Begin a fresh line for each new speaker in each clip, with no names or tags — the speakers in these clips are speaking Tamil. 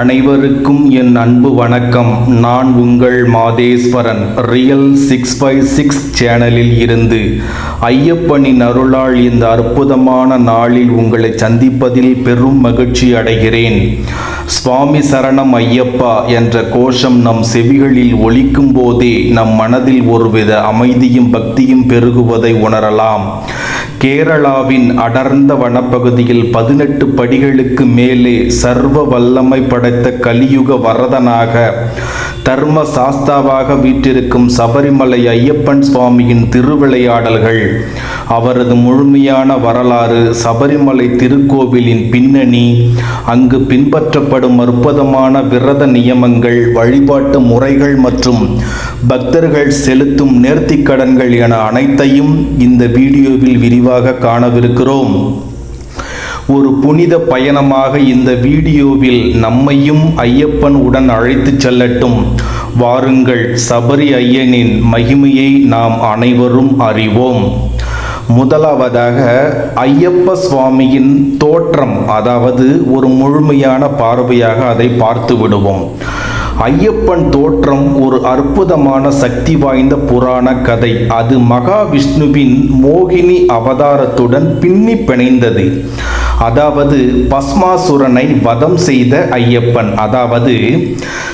அனைவருக்கும் என் அன்பு வணக்கம். நான் உங்கள் Madheswaran. Real six five six சேனலில் இருந்து ஐயப்பனின் அருளால் இந்த அற்புதமான நாளில் உங்களை சந்திப்பதில் பெரும் மகிழ்ச்சி அடைகிறேன். சுவாமி சரணம் ஐயப்பா என்ற கோஷம் நம் செவிகளில் ஒலிக்கும் போதே நம் மனதில் ஒருவித அமைதியும் பக்தியும் பெருகுவதை உணரலாம். கேரளாவின் அடர்ந்த வனப்பகுதியில் பதினெட்டு படிகளுக்கு மேலே சர்வ வல்லமை படைத்த கலியுக வரதனாக தர்ம சாஸ்தாவாக வீற்றிருக்கும் சபரிமலை ஐயப்பன் சுவாமியின் திருவிளையாடல்கள் அவரது முழுமையான வரலாறு சபரிமலை திருக்கோவிலின் பின்னணி அங்கு பின்பற்றப்படும் அற்புதமான விரத நியமங்கள் வழிபாட்டு முறைகள் மற்றும் பக்தர்கள் செலுத்தும் நேர்த்திக்கடன்கள் என அனைத்தையும் இந்த வீடியோவில் விரிவாக காணவிருக்கிறோம். ஒரு புனித பயணமாக இந்த வீடியோவில் நம்மையும் ஐயப்பன் உடன் அழைத்துச் செல்லட்டும். வாருங்கள் சபரி ஐயனின் மகிமையை நாம் அனைவரும் அறிவோம். முதலாவதாக ஐயப்ப சுவாமியின் தோற்றம் அதாவது ஒரு முழுமையான பார்வையாக அதை பார்த்து விடுவோம். ஐயப்பன் தோற்றம் ஒரு அற்புதமான சக்தி வாய்ந்த புராண கதை. அது மகாவிஷ்ணுவின் மோகினி அவதாரத்துடன் பின்னி பிணைந்தது. அதாவது பஸ்மாசுரனை வதம் செய்த ஐயப்பன் அதாவது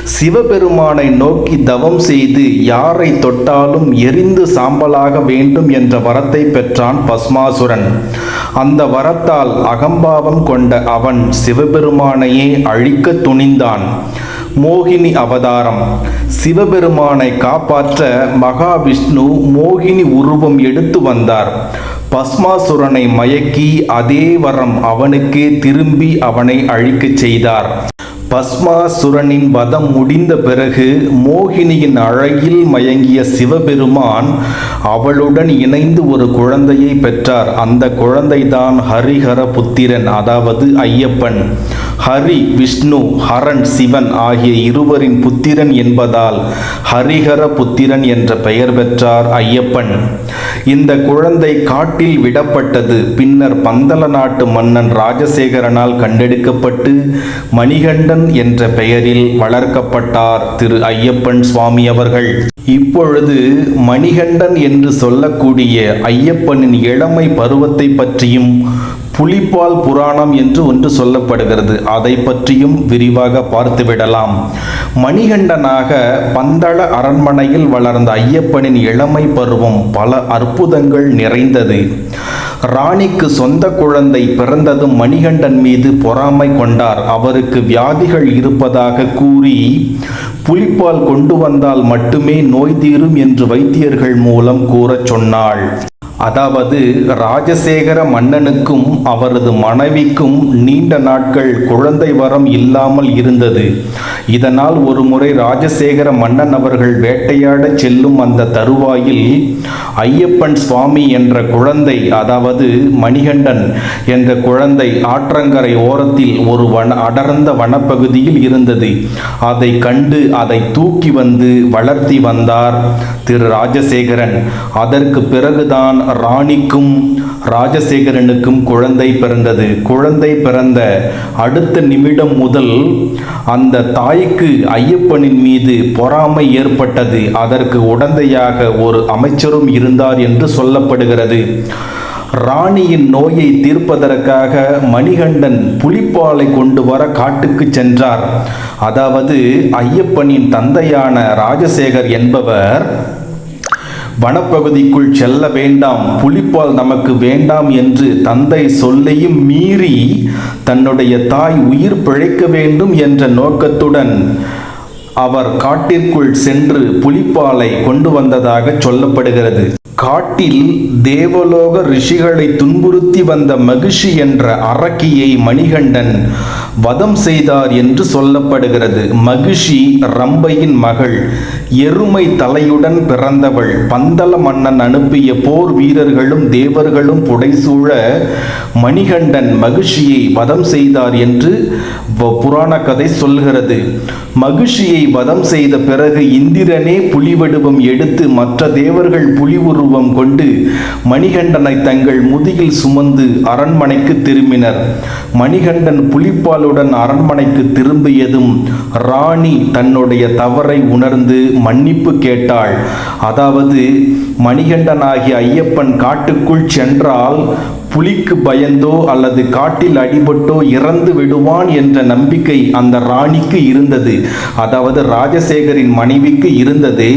சிவபெருமானை நோக்கி தவம் செய்து யாரை தொட்டாலும் எரிந்து சாம்பலாக வேண்டும் என்ற வரத்தை பெற்றான் பஸ்மாசுரன் அந்த வரத்தால் அகம்பாவம் கொண்ட அவன் சிவபெருமானையே அழிக்க துணிந்தான். மோகினி அவதாரம். சிவபெருமானை காப்பாற்ற மகாவிஷ்ணு மோகினி உருவம் எடுத்து வந்தார். பஸ்மாசுரனை மயக்கி அதே வரம் அவனுக்கே திரும்பி அவனை அழிக்கச் செய்தார். பஸ்மாசுரனின் வதம் முடிந்த பிறகு மோகினியின் அழகில் மயங்கிய சிவபெருமான் அவளுடன் இணைந்து ஒரு குழந்தையை பெற்றார். அந்த குழந்தைதான் ஹரிஹர புத்திரன் அதாவது ஐயப்பன். ஹரி விஷ்ணு ஹரன் சிவன் ஆகிய இருவரின் புத்திரன் என்பதால் ஹரிஹர புத்திரன் என்ற பெயர் பெற்றார் ஐயப்பன். இந்த குழந்தை காட்டில் விடப்பட்டது. பின்னர் பந்தல நாட்டு மன்னன் ராஜசேகரனால் கண்டெடுக்கப்பட்டு மணிகண்டன் என்ற பெயரில் வளர்க்கப்பட்டார் திரு ஐயப்பன் சுவாமி அவர்கள். இப்பொழுது மணிகண்டன் என்று சொல்லக்கூடிய ஐயப்பனின் இளமை பருவத்தை பற்றியும் புலிப்பால் புராணம் என்று ஒன்று சொல்லப்படுகிறது. அதை பற்றியும் விரிவாக பார்த்துவிடலாம். மணிகண்டனாக பந்தள அரண்மனையில் வளர்ந்த ஐயப்பனின் இளமை பருவம் பல அற்புதங்கள் நிறைந்தது. ராணிக்கு சொந்த குழந்தை பிறந்ததும் மணிகண்டன் மீது பொறாமை கொண்டார். அவருக்கு வியாதிகள் இருப்பதாக கூறி புலிப்பால் கொண்டு வந்தால் மட்டுமே நோய் தீரும் என்று வைத்தியர்கள் மூலம் கூறச் சொன்னாள். அதாவது ராஜசேகர மன்னனுக்கும் அவரது மனைவிக்கும் நீண்ட நாட்கள் குழந்தை வரம் இல்லாமல் இருந்தது. இதனால் ஒரு முறை ராஜசேகர மன்னன் அவர்கள் வேட்டையாட செல்லும் அந்த தருவாயில் ஐயப்பன் சுவாமி என்ற குழந்தை அதாவது மணிகண்டன் என்ற குழந்தை ஆற்றங்கரை ஓரத்தில் ஒரு வன அடர்ந்த வனப்பகுதியில் இருந்தது. அதை கண்டு அதை தூக்கி வந்து வளர்த்தி வந்தார் திரு ராஜசேகரன். அதற்கு பிறகுதான் ராணிக்கும் ராஜசேகரனுக்கும் குழந்தை பிறந்தது. குழந்தை பிறந்த அடுத்த நிமிடம் முதல் அந்த தாய்க்கு ஐயப்பனின் மீது பொறாமை ஏற்பட்டது. அதற்கு உடந்தையாக ஒரு அமைச்சரும் இருந்தார் என்று சொல்லப்படுகிறது. ராணியின் நோயை தீர்ப்பதற்காக மணிகண்டன் புலிப்பாலை கொண்டு வர காட்டுக்கு சென்றார். அதாவது ஐயப்பனின் தந்தையான ராஜசேகர் என்பவர் வனப்பகுதிக்குள் செல்ல வேண்டாம். புலிப்பால் நமக்கு வேண்டாம் என்று தந்தை சொல்லையும் மீறி தன்னுடைய தாய் உயிர் பிழைக்க வேண்டும் என்ற நோக்கத்துடன் அவர் காட்டிற்குள் சென்று புலிப்பாலை கொண்டு வந்ததாக சொல்லப்படுகிறது. காட்டில் தேவலோக ரிஷிகளை துன்புறுத்தி வந்த மகிஷி என்ற அரக்கியை மணிகண்டன் வதம் செய்தார் என்று சொல்லப்படுகிறது. மகிஷி ரம்பையின் மகள் எருமை தலையுடன் பிறந்தவள். பந்தல மன்னன் அனுப்பிய போர் வீரர்களும் தேவர்களும் புடைசூழ மணிகண்டன் மகிஷியை வதம் செய்தார் என்று புராண கதை சொல்கிறது. மகிஷியை வதம் செய்த பிறகு இந்திரனே புலி வடிவம் எடுத்து மற்ற தேவர்கள் புலி உருவம் கொண்டு மணிகண்டனை தங்கள் முதுகில் சுமந்து அரண்மனைக்கு திரும்பினர். மணிகண்டன் புலிப்பாலுடன் அரண்மனைக்கு திரும்பியதும் ராணி தன்னுடைய தவறை உணர்ந்து மன்னிப்பு கேட்டாள். அதாவது மணிகண்டனாகிய ஐயப்பன் காட்டுக்குள் சென்றால் புலிக்கு பயந்தோ அல்லது காட்டில் அடிபட்டோ இறந்து விடுவான் என்ற நம்பிக்கை அந்த ராணிக்கு இருந்தது. அதாவது ராஜசேகரின் மனைவிக்கு இருந்தது.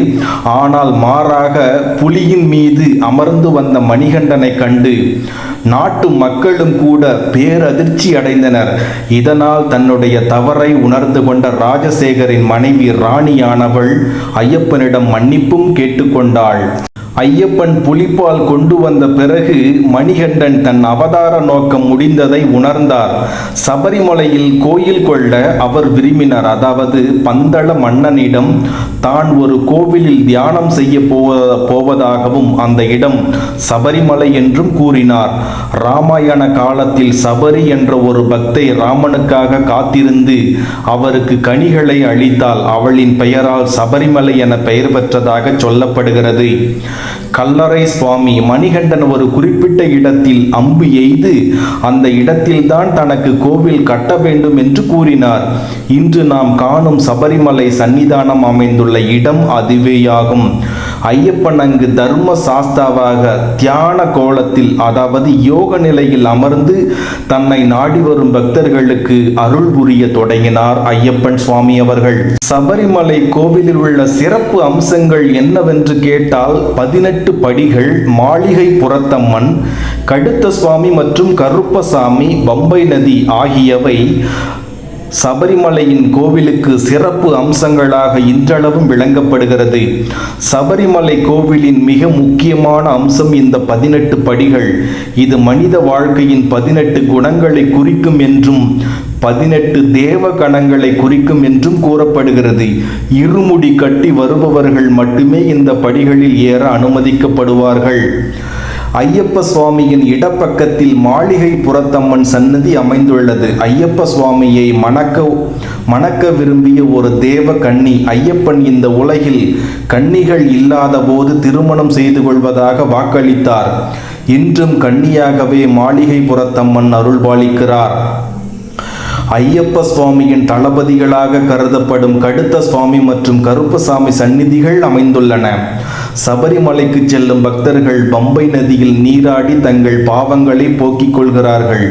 ஆனால் மாறாக புலியின் மீது அமர்ந்து வந்த மணிகண்டனை கண்டு நாட்டு மக்களும் கூட பேரதிர்ச்சி அடைந்தனர். இதனால் தன்னுடைய தவறை உணர்ந்து கொண்ட ராஜசேகரின் மனைவி ராணியானவள் ஐயப்பனிடம் மன்னிப்பும் கேட்டுக்கொண்டாள். ஐயப்பன் புலிப்பால் கொண்டு வந்த பிறகு மணிகண்டன் தன் அவதார நோக்கம் முடிந்ததை உணர்ந்தார். சபரிமலையில் கோயில் கொள்ள அவர் விரும்பினார். அதாவது பந்தள மன்னனிடம் தான் ஒரு கோவிலில் தியானம் செய்ய போவ- போவதாகவும் அந்த இடம் சபரிமலை என்றும் கூறினார். ராமாயண காலத்தில் சபரி என்ற ஒரு பக்தை ராமனுக்காக காத்திருந்து அவருக்கு கனிகளை அளித்தால் அவளின் பெயரால் சபரிமலை என பெயர் பெற்றதாக சொல்லப்படுகிறது. கல்லறை சுவாமி மணிகண்டன் ஒரு குறிப்பிட்ட இடத்தில் அம்பு எய்து அந்த இடத்தில்தான் தனக்கு கோவில் கட்ட வேண்டும் என்று கூறினார். இன்று நாம் காணும் சபரிமலை சன்னிதானம் அமைந்துள்ள இடம் அதுவேயாகும். ஐயப்பன் அங்கு தர்ம சாஸ்தாவாக தியான கோலத்தில் அதாவது யோக நிலையில் அமர்ந்து தன்னை நாடி வரும் பக்தர்களுக்கு அருள் புரிய தொடங்கினார் ஐயப்பன் சுவாமி அவர்கள். சபரிமலை கோவிலில் உள்ள சிறப்பு அம்சங்கள் என்னவென்று கேட்டால் பதினெட்டு படிகள் மாளிகை புறத்தம்மன் கடுத்த சுவாமி மற்றும் கருப்பசாமி பம்பை நதி ஆகியவை சபரிமலையின் கோவிலுக்கு சிறப்பு அம்சங்களாக இன்றளவும் விளங்கப்படுகிறது. சபரிமலை கோவிலின் மிக முக்கியமான அம்சம் இந்த பதினெட்டு படிகள். இது மனித வாழ்க்கையின் பதினெட்டு குணங்களை குறிக்கும் என்றும் பதினெட்டு தேவ கணங்களை குறிக்கும் என்றும் கூறப்படுகிறது. இருமுடி கட்டி வருபவர்கள் மட்டுமே இந்த படிகளில் ஏற அனுமதிக்கப்படுவார்கள். ஐயப்ப சுவாமியின் இடப்பக்கத்தில் மாளிகை புறத்தம்மன் சன்னதி அமைந்துள்ளது. ஐயப்ப சுவாமியை மணக்க மணக்க விரும்பிய ஒரு தேவ கன்னி ஐயப்பன் இந்த உலகில் கன்னிகள் இல்லாத போது திருமணம் செய்து கொள்வதாக வாக்களித்தார். இன்றும் கன்னியாகவே மாளிகை புறத்தம்மன் அருள்பாலிக்கிறார். ஐயப்ப சுவாமியின் தளபதிகளாக கருதப்படும் கடுத்த சுவாமி மற்றும் கருப்பசாமி சந்நிதிகள் அமைந்துள்ளன. சபரிமலைக்கு செல்லும் பக்தர்கள் பம்பை நதியில் நீராடி தங்கள் பாவங்களை போக்கிக் கொள்கிறார்கள்.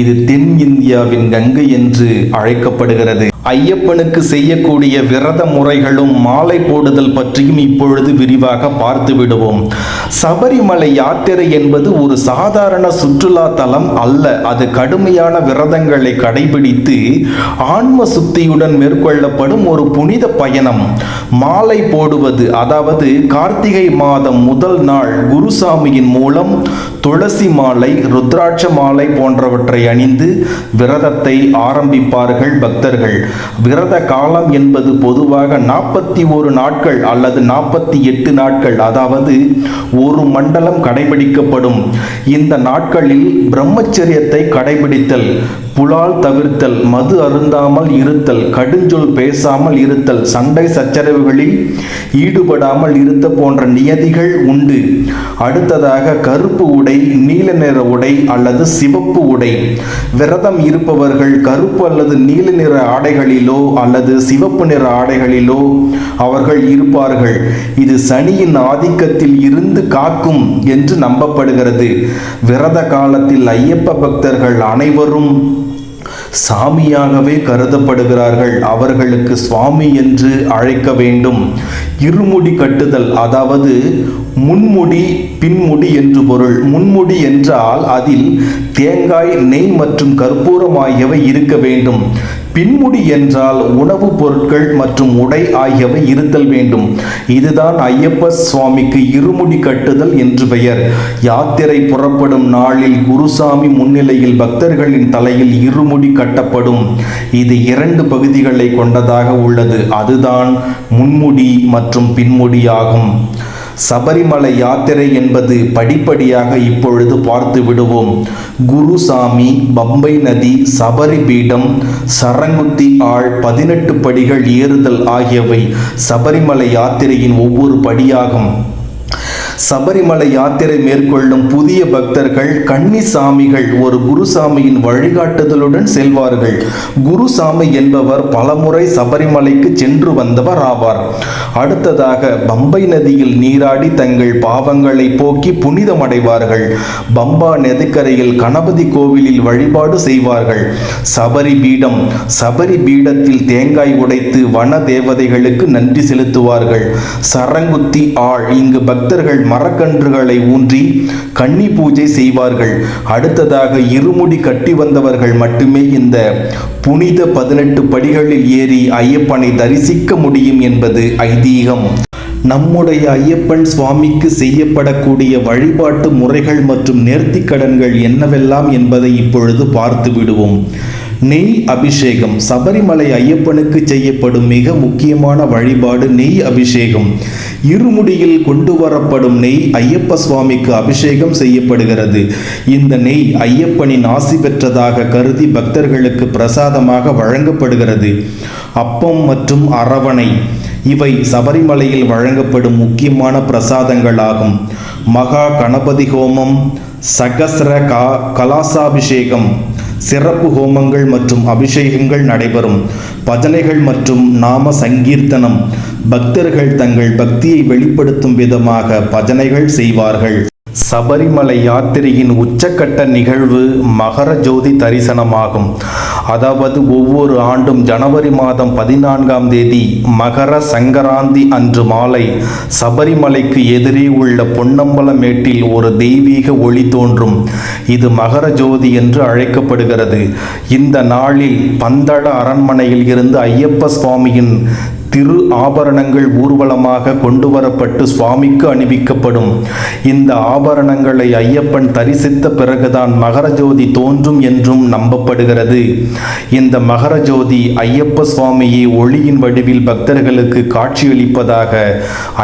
இது தென் இந்தியாவின் கங்கை என்று அழைக்கப்படுகிறது. ஐயப்பனுக்கு செய்யக்கூடிய விரத முறைகளும் மாலை போடுதல் பற்றியும் இப்பொழுது விரிவாக பார்த்து விடுவோம். சபரிமலை யாத்திரை என்பது ஒரு சாதாரண சுற்றுலா தலம் அல்ல. அது கடுமையான விரதங்களை கடைபிடித்து ஆன்ம சுத்தியுடன் மேற்கொள்ளப்படும் ஒரு புனித பயணம். மாலை போடுவது அதாவது கார்த்திகை மாதம் முதல் நாள் குருசாமியின் மூலம் துளசி மாலை ருத்ராட்ச மாலை போன்றவற்றை அணிந்து விரதத்தை ஆரம்பிப்பார்கள் பக்தர்கள். விரத காலம் என்பது பொதுவாக நாற்பத்தி ஒரு நாட்கள் அல்லது நாற்பத்தி எட்டு நாட்கள். அதாவது ஒரு மண்டலம் கடைபிடிக்கப்படும். இந்த நாட்களில் பிரம்மச்சரியத்தை கடைபிடித்தல் புலால் தவிர்த்தல் மது அருந்தாமல் இருத்தல் கடுஞ்சொல் பேசாமல் இருத்தல் சண்டை சச்சரவுகளில் ஈடுபடாமல் இருத்த போன்ற நியதிகள் உண்டு. அடுத்ததாக கருப்பு உடை நீல நிற உடை அல்லது சிவப்பு உடை. விரதம் இருப்பவர்கள் கருப்பு அல்லது நீல நிற ஆடைகள் ஆடைகளிலோ அல்லது சிவப்பு நிற ஆடைகளிலோ அவர்கள் இருப்பார்கள். இது சனியின் ஆதிக்கத்தில் இருந்து காக்கும் என்று நம்பப்படுகிறது. விரத காலத்தில் ஐயப்ப பக்தர்கள் அனைவரும் சாமியாகவே கருதப்படுகிறார்கள். அவர்களுக்கு சுவாமி என்று அழைக்க வேண்டும். இருமுடி கட்டுதல் அதாவது முன்முடி பின்முடி என்று பொருள். முன்முடி என்றால் அதில் தேங்காய் நெய் மற்றும் கற்பூரம் ஆகியவை இருக்க வேண்டும். பின்முடி என்றால் உணவுப் பொருட்கள் மற்றும் உடை ஆகியவை இருத்தல் வேண்டும். இதுதான் ஐயப்ப சுவாமிக்கு இருமுடி கட்டுதல் என்று பெயர். யாத்திரை புறப்படும் நாளில் குருசாமி முன்னிலையில் பக்தர்களின் தலையில் இருமுடி கட்டப்படும். இது இரண்டு பகுதிகளை கொண்டதாக உள்ளது. அதுதான் முன்முடி மற்றும் பின்முடியாகும். சபரிமலை யாத்திரை என்பது படிப்படியாக இப்பொழுது பார்த்து விடுவோம். குருசாமி பம்பை நதி சபரி பீடம் சரங்குத்தி ஆள் பதினெட்டு படிகள் ஏறுதல் ஆகியவை சபரிமலை யாத்திரையின் ஒவ்வொரு படியாகும். சபரிமலை யாத்திரை மேற்கொள்ளும் புதிய பக்தர்கள் கன்னிசாமிகள் ஒரு குருசாமியின் வழிகாட்டுதலுடன் செல்வார்கள். குருசாமி என்பவர் பலமுறை சபரிமலைக்கு சென்று வந்தவர் ஆவார். அடுத்ததாக பம்பை நதியில் நீராடி தங்கள் பாவங்களை போக்கி புனிதமடைவார்கள். பம்பா நதிக்கரையில் கணபதி கோவிலில் வழிபாடு செய்வார்கள். சபரி பீடம் சபரி பீடத்தில் தேங்காய் உடைத்து வன தேவதைகளுக்கு நன்றி செலுத்துவார்கள். சரங்குத்தி ஆள் இங்கு பக்தர்கள் மரக்கன்றுகளை ஊன்றி கன்னி பூஜை செய்வார்கள். அடுத்ததாக இருமுடி கட்டி வந்தவர்கள் மட்டுமே இந்த புனித பதினெட்டு படிகளில் ஏறி ஐயப்பனை தரிசிக்க முடியும் என்பது ஐதீகம். நம்முடைய ஐயப்பன் சுவாமிக்கு செய்யப்படக்கூடிய வழிபாட்டு முறைகள் மற்றும் நேர்த்திக்கடன்கள் என்னவெல்லாம் என்பதை இப்பொழுது பார்த்து விடுவோம். நெய் அபிஷேகம். சபரிமலை ஐயப்பனுக்கு செய்யப்படும் மிக முக்கியமான வழிபாடு நெய் அபிஷேகம். இருமுடியில் கொண்டு வரப்படும் நெய் ஐயப்ப சுவாமிக்கு அபிஷேகம் செய்யப்படுகிறது. இந்த நெய் ஐயப்பனின் ஆசி பெற்றதாக கருதி பக்தர்களுக்கு பிரசாதமாக வழங்கப்படுகிறது. அப்பம் மற்றும் அரவணை இவை சபரிமலையில் வழங்கப்படும் முக்கியமான பிரசாதங்களாகும். மகா கணபதி ஹோமம் சகசர கா கலாசாபிஷேகம் சிறப்பு ஹோமங்கள் மற்றும் அபிஷேகங்கள் நடைபெறும். பஜனைகள் மற்றும் நாம சங்கீர்த்தனம் பக்தர்கள் தங்கள் பக்தியை வெளிப்படுத்தும் விதமாக பஜனைகள் செய்வார்கள். சபரிமலை யாத்திரையின் உச்சக்கட்ட நிகழ்வு மகர ஜோதி தரிசனமாகும். அதாவது ஒவ்வொரு ஆண்டும் ஜனவரி மாதம் பதினான்காம் தேதி மகர சங்கராந்தி அன்று மாலை சபரிமலைக்கு எதிரே உள்ள பொன்னம்பலமேட்டில் ஒரு தெய்வீக ஒளி தோன்றும். இது மகர ஜோதி என்று அழைக்கப்படுகிறது. இந்த நாளில் பந்தள அரண்மனையில் இருந்து ஐயப்ப சுவாமியின் திரு ஆபரணங்கள் ஊர்வலமாக கொண்டு வரப்பட்டு சுவாமிக்கு அணிவிக்கப்படும். இந்த ஆபரணங்களை ஐயப்பன் தரிசித்த பிறகுதான் மகரஜோதி தோன்றும் என்றும் நம்பப்படுகிறது. இந்த மகரஜோதி ஐயப்ப சுவாமியை ஒளியின் வடிவில் பக்தர்களுக்கு காட்சியளிப்பதாக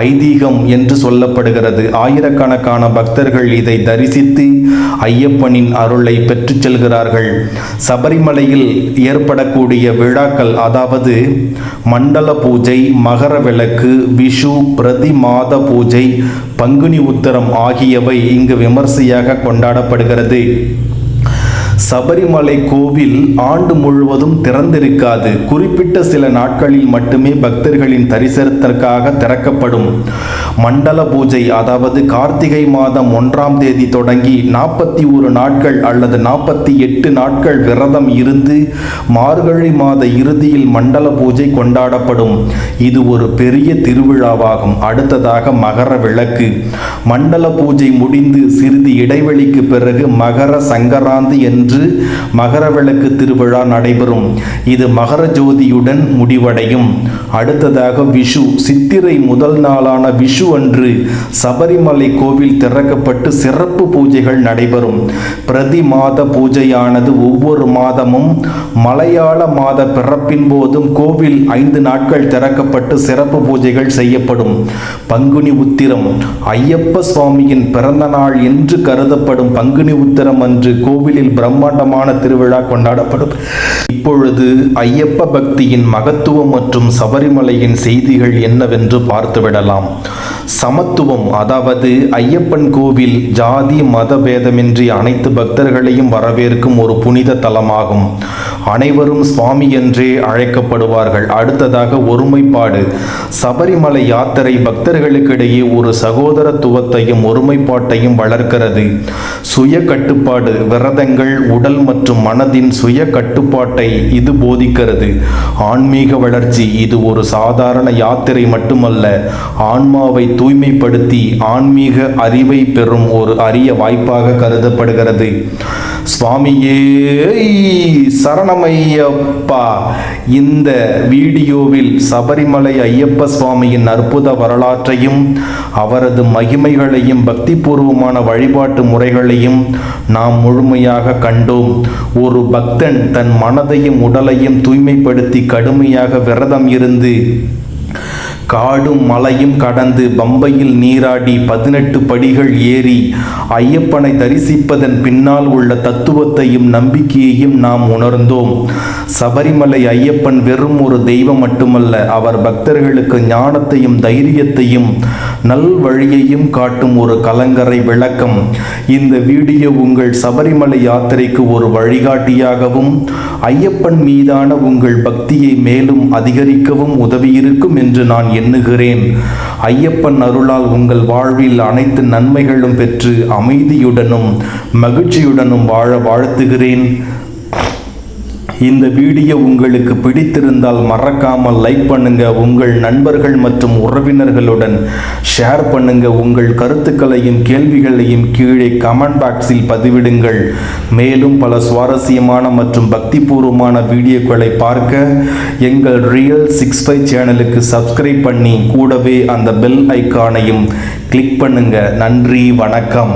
ஐதீகம் என்று சொல்லப்படுகிறது. ஆயிரக்கணக்கான பக்தர்கள் இதை தரிசித்து ஐயப்பனின் அருளை பெற்றுச் செல்கிறார்கள். சபரிமலையில் ஏற்படக்கூடிய விழாக்கள் அதாவது மண்டல பூஜை பூஜை மகர விளக்கு விஷு பிரதி மாத பூஜை பங்குனி உத்தரம் ஆகியவை இங்கு விமர்சையாக கொண்டாடப்படுகிறது. சபரிமலை கோவில் ஆண்டு முழுவதும் திறந்திருக்காது. குறிப்பிட்ட சில நாட்களில் மட்டுமே பக்தர்களின் தரிசனத்திற்காக திறக்கப்படும். மண்டல பூஜை அதாவது கார்த்திகை மாதம் ஒன்றாம் தேதி தொடங்கி நாற்பத்தி ஒரு நாட்கள் அல்லது நாற்பத்தி எட்டு நாட்கள் விரதம் இருந்து மார்கழி மாத இறுதியில் மண்டல பூஜை கொண்டாடப்படும். இது ஒரு பெரிய திருவிழாவாகும். அடுத்ததாக மகர விளக்கு. மண்டல பூஜை முடிந்து சிறிது இடைவெளிக்கு பிறகு மகர சங்கராந்தி என்று மகர விளக்கு திருவிழா நடைபெறும். இது மகர ஜோதியுடன் முடிவடையும். அடுத்ததாக விஷு. சித்திரை முதல் நாளான விஷு அன்று சபரிமலை கோவில் திறக்கப்பட்டு சிறப்பு பூஜைகள் நடைபெறும். பிரதி மாத பூஜையானது ஒவ்வொரு மாதமும் மலையாள மாத பிறப்பின் போதும் கோவில் ஐந்து நாட்கள் திறக்கப்பட்டு சிறப்பு பூஜைகள் செய்யப்படும். பங்குனி உத்திரம். ஐயப்ப சுவாமியின் பிறந்த நாள் என்று கருதப்படும் பங்குனி உத்திரம் அன்று கோவிலில் பிரம்மாண்டமான திருவிழா கொண்டாடப்படும். இப்பொழுது ஐயப்ப பக்தியின் மகத்துவம் மற்றும் சபரிமலையின் செய்திகள் என்னவென்று பார்த்துவிடலாம். சமத்துவம் அதாவது ஐயப்பன் கோவில் ஜாதி மத பேதமின்றி அனைத்து பக்தர்களையும் வரவேற்கும் ஒரு புனித தலமாகும். அனைவரும் சுவாமி என்றே அழைக்கப்படுவார்கள். அடுத்ததாக ஒருமைப்பாடு. சபரிமலை யாத்திரை பக்தர்களுக்கிடையே ஒரு சகோதரத்துவத்தையும் ஒருமைப்பாட்டையும் வளர்க்கிறது. சுய கட்டுப்பாடு விரதங்கள் உடல் மற்றும் மனதின் சுய கட்டுப்பாட்டை இது போதிக்கிறது. ஆன்மீக வளர்ச்சி இது ஒரு சாதாரண யாத்திரை மட்டுமல்ல ஆன்மாவை தூய்மைப்படுத்தி ஆன்மீக அறிவை பெறும் ஒரு அரிய வாய்ப்பாக கருதப்படுகிறது. சுவாமியே சரணமையப்பா இந்த வீடியோவில் சபரிமலை ஐயப்ப சுவாமியின் அற்புத வரலாற்றையும் அவரது மகிமைகளையும் பக்திபூர்வமான வழிபாட்டு முறைகளையும் நாம் முழுமையாக கண்டோம். ஒரு பக்தன் தன் மனதையும் உடலையும் தூய்மைப்படுத்தி கடுமையாக விரதம் இருந்து காடும் மலையும் கடந்து பம்பையில் நீராடி பதினெட்டு படிகள் ஏறி ஐயப்பனை தரிசிப்பதன் பின்னால் உள்ள தத்துவத்தையும் நம்பிக்கையையும் நாம் உணர்ந்தோம். சபரிமலை ஐயப்பன் வெறும் ஒரு தெய்வம் மட்டுமல்ல அவர் பக்தர்களுக்கு ஞானத்தையும் தைரியத்தையும் நல் வழியையும் காட்டும் ஒரு கலங்கரை விளக்கம். இந்த வீடியோ உங்கள் சபரிமலை யாத்திரைக்கு ஒரு வழிகாட்டியாகவும் ஐயப்பன் மீதான உங்கள் பக்தியை மேலும் அதிகரிக்கவும் உதவியிருக்கும் என்று நான் எண்ணுகிறேன். ஐயப்பன் அருளால் உங்கள் வாழ்வில் அனைத்து நன்மைகளும் பெற்று அமைதியுடனும் மகிழ்ச்சியுடனும் வாழ வாழ்த்துகிறேன். இந்த வீடியோ உங்களுக்கு பிடித்திருந்தால் மறக்காமல் லைக் பண்ணுங்க உங்கள் நண்பர்கள் மற்றும் உறவினர்களுடன் ஷேர் பண்ணுங்க உங்கள் கருத்துக்களையும் கேள்விகளையும் கீழே கமெண்ட் பாக்ஸில் பதிவிடுங்கள். மேலும் பல சுவாரஸ்யமான மற்றும் பக்திபூர்வமான வீடியோக்களை பார்க்க எங்கள் ரியல் சிக்ஸ் ஃபைவ் சேனலுக்கு சப்ஸ்கிரைப் பண்ணி கூடவே அந்த பெல் ஐக்கானையும் கிளிக் பண்ணுங்க. நன்றி வணக்கம்.